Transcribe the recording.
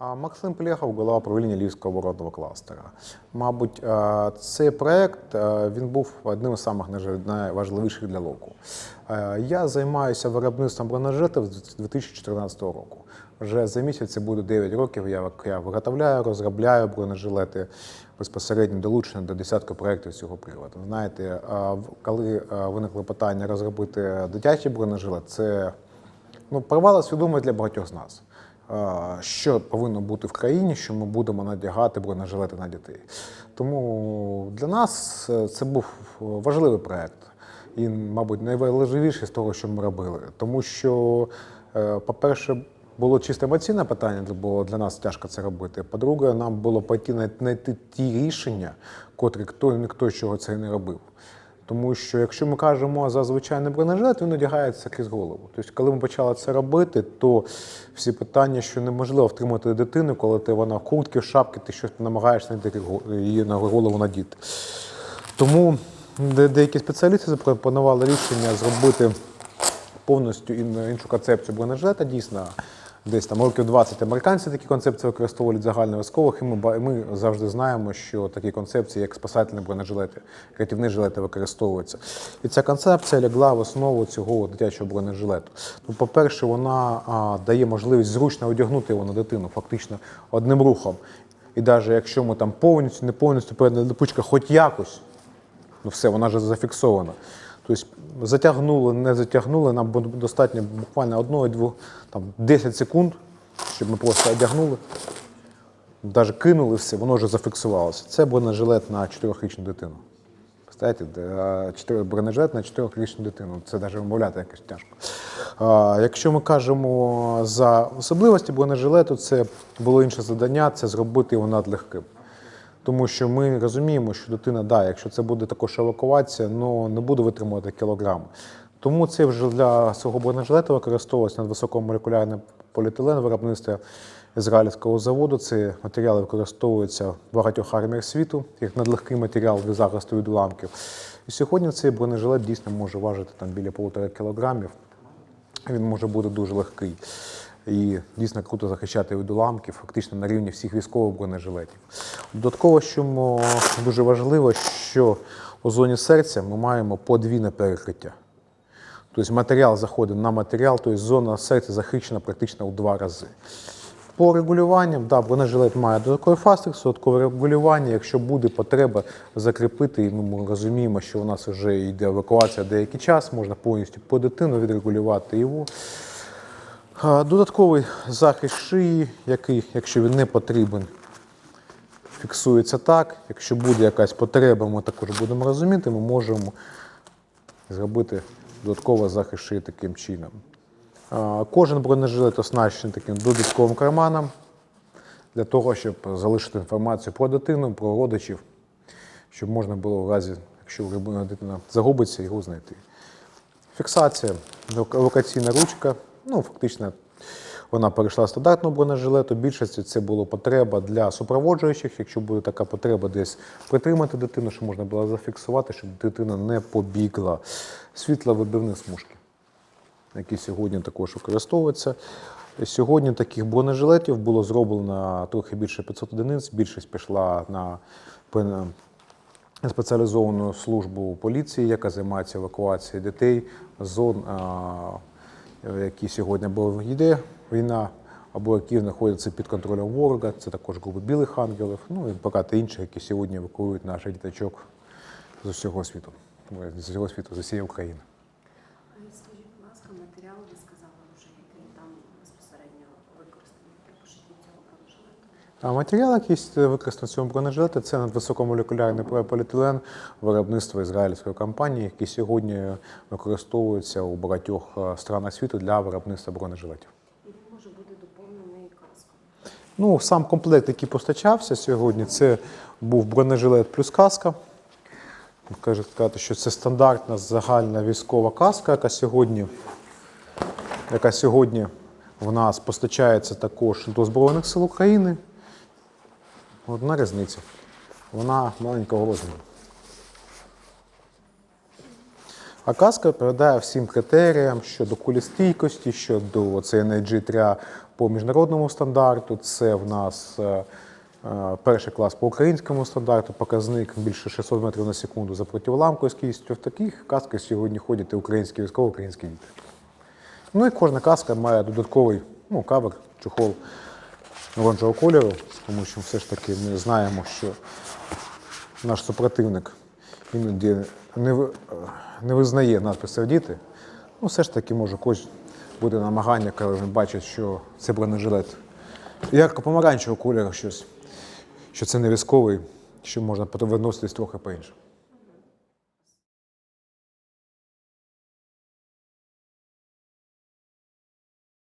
Максим Плєхов, голова правління Львівського оборонного кластера. Мабуть, е, цей проект е, він був одним самих найважливіших для ЛОКу. Е, Я займаюся виробництвом бронежилетів з 2014 року. Вже за місяць буде 9 років. Я, я виготовляю, розробляю бронежилети безпосередньо долучений до десятка проєктів цього приводу. Знаєте, коли виникло питання розробити дитячий бронежилет, це ну, провала свідомість для багатьох з нас. Що повинно бути в країні, що ми будемо надягати бронежилети на дітей. Тому для нас е, це був важливий проєкт. І, мабуть, найважливіший з того, що ми робили. Тому що, е, по-перше, було чисто емоційне питання, бо для нас тяжко це робити. По-друге, нам було пойти знайти ті рішення, котрі хто ніхто чого це не робив. Тому що якщо ми кажемо за звичайний бронежилет, він одягається крізь голову. Тобто, коли ми почали це робити, то всі питання, що неможливо втримати дитину, коли ти вона в куртці, в шапці, ти щось намагаєшся її на голову надіти. Тому деякі спеціалісти запропонували рішення зробити повністю іншу концепцію бронежилета. Дійсно, десь там років 20 американці такі концепції використовують загальновійськових, і ми, ми завжди знаємо, що такі концепції, як спасательні бронежилети, рятівні жилети використовуються. І ця концепція лягла в основу цього дитячого бронежилету. Ну, по-перше, вона а, дає можливість зручно одягнути його на дитину, фактично одним рухом. І навіть якщо ми там повністю, не повністю передня липучка, хоч якось, ну все, вона вже зафіксована. Тобто затягнули, не затягнули, нам достатньо буквально одного, двох, там 10 секунд, щоб ми просто одягнули, навіть кинули все, воно вже зафіксувалося. Це бронежилет на 4-річну дитину. Представляєте, бронежилет на 4-річну дитину. Це навіть вимовляти якось тяжко. А, якщо ми кажемо за особливості бронежилету, це було інше завдання, це зробити його надлегким. Тому що ми розуміємо, що дитина, да, якщо це буде також евакуація, ну не буде витримувати кілограми. Тому це вже для свого бронежилета використовується надвисокомолекулярний поліетилен виробництва ізраїльського заводу. Ці матеріали використовуються в багатьох арміях світу, як надлегкий матеріал для захисту від уламків. І сьогодні цей бронежилет дійсно може важити там біля полутора кілограмів. Він може бути дуже легкий і дійсно круто захищати від уламків, фактично на рівні всіх військових бронежилетів. Додатково, що дуже важливо, що у зоні серця ми маємо подвійне перекриття. Тобто матеріал заходить на матеріал, тобто зона серця захищена практично у два рази. По регулюванням, да, бронежилет має додатковий фастрикс, додаткове регулювання. Якщо буде потреба закріпити, і ми розуміємо, що у нас вже йде евакуація деякий час, можна повністю по дитину відрегулювати його. Додатковий захист шиї, який, якщо він не потрібен, фіксується так. Якщо буде якась потреба, ми також будемо розуміти, ми можемо зробити додатковий захист шиї таким чином. Кожен бронежилет оснащений таким додатковим карманом для того, щоб залишити інформацію про дитину, про родичів, щоб можна було в разі, якщо дитина загубиться, його знайти. Фіксація, евакуаційна ручка. Ну, фактично, вона перейшла з бронежилету. Більшості це була потреба для супроводжуючих, якщо буде така потреба десь притримати дитину, щоб можна було зафіксувати, щоб дитина не побігла. Світловибивні смужки, які сьогодні також використовуються. Сьогодні таких бронежилетів було зроблено трохи більше 500 одиниць. Більшість пішла на спеціалізовану службу поліції, яка займається евакуацією дітей з зон, які сьогодні або йде війна, або які знаходяться під контролем ворога. Це також групи білих ангелів, ну і багато інших, які сьогодні евакуюють наших діточок з усього світу, з усього світу, з усієї України. А Скажіть, будь ласка, матеріал ви сказали вже, який там безпосередньо використаний для пошиття цього бронежилету? А матеріал, який використаний в цьому бронежилеті, це надвисокомолекулярний поліетилен виробництва ізраїльської компанії, який сьогодні використовується у багатьох е, странах світу для виробництва бронежилетів. Ну, сам комплект, який постачався сьогодні, це був бронежилет плюс каска. Кажуть сказати, що це стандартна загальна військова каска, яка сьогодні, яка сьогодні в нас постачається також до Збройних сил України. Одна різниця. Вона маленького розміру. А каска відповідає всім критеріям щодо кулістійкості, щодо CNG-3 по міжнародному стандарту. Це в нас е, е, перший клас по українському стандарту, показник більше 600 метрів на секунду за противоламковістю. В таких касках сьогодні ходять і українські військові, українські діти. Ну і кожна каска має додатковий ну, кавер, чохол оранжевого кольору, тому що все ж таки ми знаємо, що наш супротивник іноді не, не визнає надписи діти. Ну, все ж таки, може, когось буде намагання, коли він бачить, що це бронежилет ярко-помаранчевого кольору щось, що це не військовий, що можна виноситись трохи по-іншому.